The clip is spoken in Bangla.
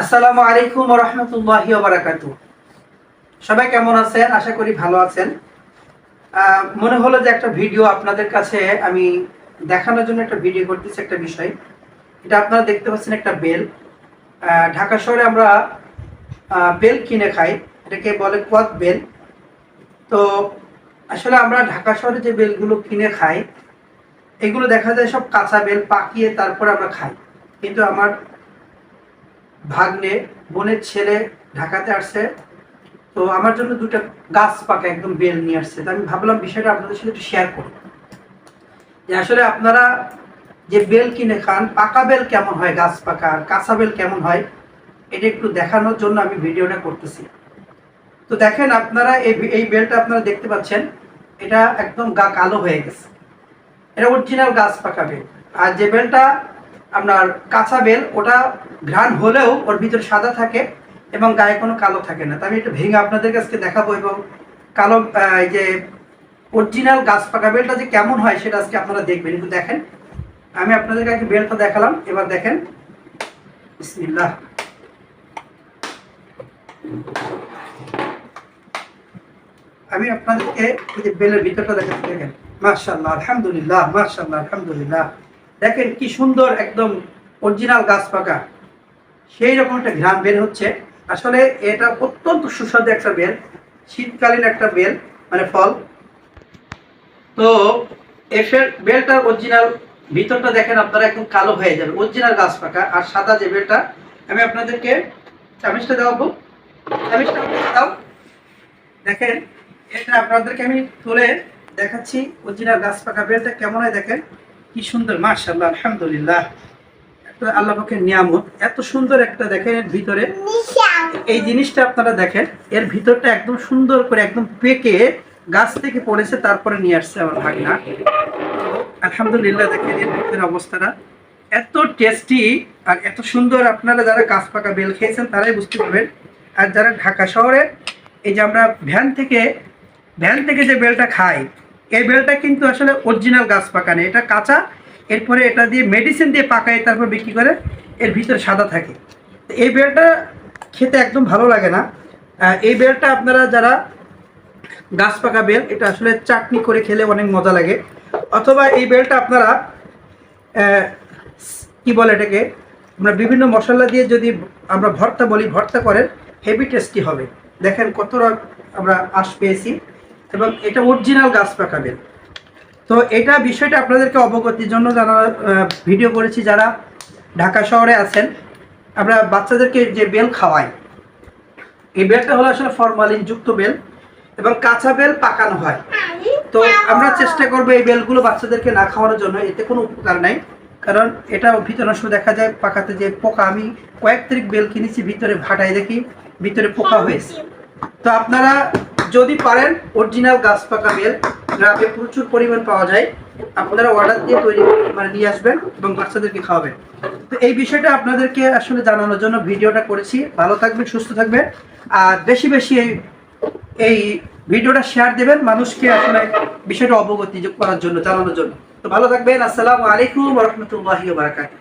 আসসালামু আলাইকুম রহমতুল্লাহি বারাকাত সবাই কেমন আছেন? আশা করি ভালো আছেন। মনে হলো যে একটা ভিডিও আপনাদের কাছে আমি দেখানোর জন্য একটা ভিডিও করতেছি একটা বিষয়। এটা আপনারা দেখতে পাচ্ছেন একটা বেল। ঢাকা শহরে আমরা বেল কিনে খাই। এটাকে বলে কোয়াত বেল। তো আসলে আমরা ঢাকা শহরে যে বেলগুলো কিনে খাই, এগুলো দেখা যায় সব কাঁচা বেল পাকিয়ে তারপর আমরা খাই। কিন্তু আমার ভাগ্নে বোনের ছেলে ঢাকাতে আসছে। তো আমার জন্য দুটো গাছ পাকা, একদম বেল নিয়ে আসছে। তো আমি ভাবলাম বিষয়টা আপনাদের সাথে একটু শেয়ার করি যে আসলে আপনারা যে বেল কিনে খান, পাকা বেল কেমন হয়, গাছ পাকা আর কাঁচা বেল কেমন হয়, এটা একটু দেখানোর জন্য আমি ভিডিওটা করতেছি। তো দেখেন আপনারা এই এই বেলটা আপনারা দেখতে পাচ্ছেন, এটা একদম গা কালো হয়ে গেছে। এটা অরিজিনাল গাছ পাকা বেল। আর যে বেলটা আপনার কাঁচা বেল, ওটা ঘ্রাণ হলেও ওর ভিতরে সাদা থাকে এবং গায়ে কোনো কালো থাকে না। তো আমি একটু ভেঙে আপনাদের কাছে দেখাবো এবং কালো যে অরিজিনাল গাছ পাকা বেলটা যে কেমন হয় সেটা আজকে আপনারা দেখবেন। একটু দেখেন। আমি আপনাদের কাছে বেলটা দেখালাম। এবার দেখেন। বিসমিল্লাহ। আমি আপনাদেরকে বেলের ভিতরটা দেখাচ্ছি। দেখেন। মার্শাল্লাহ আলহামদুলিল্লাহ মার্শাল্লাহ আলহামদুলিল্লাহ। দেখেন কি সুন্দর একদম অরিজিনাল গাছ পাকা। সেই রকম একটা ঘ্রাণ বের হচ্ছে। আসলে এটা অত্যন্ত সুস্বাদু একটা বেল, শীতকালীন একটা বেল মানে ফল। তো এফের বেলটার অরিজিনাল ভিতরটা দেখেন আপনারা একদম কালো হয়ে যাবে অরিজিনাল গাছ পাকা। আর সাদা যে বেলটা, আমি আপনাদেরকে চামিচটা দেওয়াবো। চামিচটা দাও। দেখেন, এটা আপনাদেরকে আমি তুলে দেখাচ্ছি অরিজিনাল গাছ পাকা বেলটা কেমন হয় দেখেন। কি সুন্দর মার্শাল্লাহ আলহামদুলিল্লাহ। আল্লাহ পাকের নিয়ামত, এত সুন্দর একটা দেখেন এর ভিতরে। এই জিনিসটা আপনারা দেখেন, এর ভিতরটা একদম সুন্দর করে একদম পেকে গাছ থেকে পড়েছে, তারপরে নিয়ে আসছে আমার ভাগনা। আলহামদুলিল্লাহ, দেখেন এর ভিতরের অবস্থাটা। এত টেস্টি আর এত সুন্দর আপনারা যারা গাছ পাকা বেল খেয়েছেন, তারাই বুঝতে পারবেন। আর যারা ঢাকা শহরে, এই যে আমরা ভ্যান থেকে ভ্যান থেকে যে বেলটা খাই এই বেলটা কিন্তু আসলে অরিজিনাল গাছ পাকা নেই। এটা কাঁচা, এরপরে এটা দিয়ে মেডিসিন দিয়ে পাকায়, তারপর বিক্রি করে এর ভিতরে সাদা থাকে। এই বেলটা খেতে একদম ভালো লাগে না। এই বেলটা আপনারা যারা গাছ পাকা বেল, এটা আসলে চাটনি করে খেলে অনেক মজা লাগে। অথবা এই বেলটা আপনারা কি বলে এটাকে, আমরা বিভিন্ন মশলা দিয়ে যদি আমরা ভর্তা বলি, ভর্তা করেন, হেভি টেস্টি হবে। দেখেন কত আমরা আশ পেয়েছি। এবং এটা অরিজিনাল গাছ পাকা বেল তো এটা বিষয়টা আপনাদেরকে অবগতির জন্য জানা ভিডিও করেছি, যারা ঢাকা শহরে আছেন, আমরা বাচ্চাদেরকে যে বেল খাওয়াই, এই বেলটা হলো আসলে ফরমালিন যুক্ত বেল এবং কাঁচা বেল পাকানো হয়। তো আমরা চেষ্টা করব এই বেলগুলো বাচ্চাদেরকে না খাওয়ানোর জন্য, এতে কোনো উপকার নাই। কারণ এটা ভিতরে অংশ দেখা যায়, পাকাতে যে পোকা। আমি কয়েক তারিখ বেল কিনেছি, ভিতরে ভাটায় দেখি, ভিতরে পোকা হয়েছে। তো আপনারা যদি পারেন অরিজিনাল গাছ পাকা বেল গ্রামে প্রচুর পরিমাণ পাওয়া যায়। আপনারা অর্ডার দিয়ে তৈরি মানে নিয়ে আসবেন এবং বাচ্চাদেরকে খাওয়াবেন। তো এই বিষয়টা আপনাদেরকে আসলে জানানোর জন্য ভিডিওটা করেছি। ভালো থাকবেন, সুস্থ থাকবেন। আর বেশি বেশি এই এই ভিডিওটা শেয়ার দেবেন মানুষকে আসলে বিষয়টা অবগতি করার জন্য, জানানোর জন্য। তো ভালো থাকবেন। আসসালামু আলাইকুম রহমতুল্লাহি বারাকাতুহু।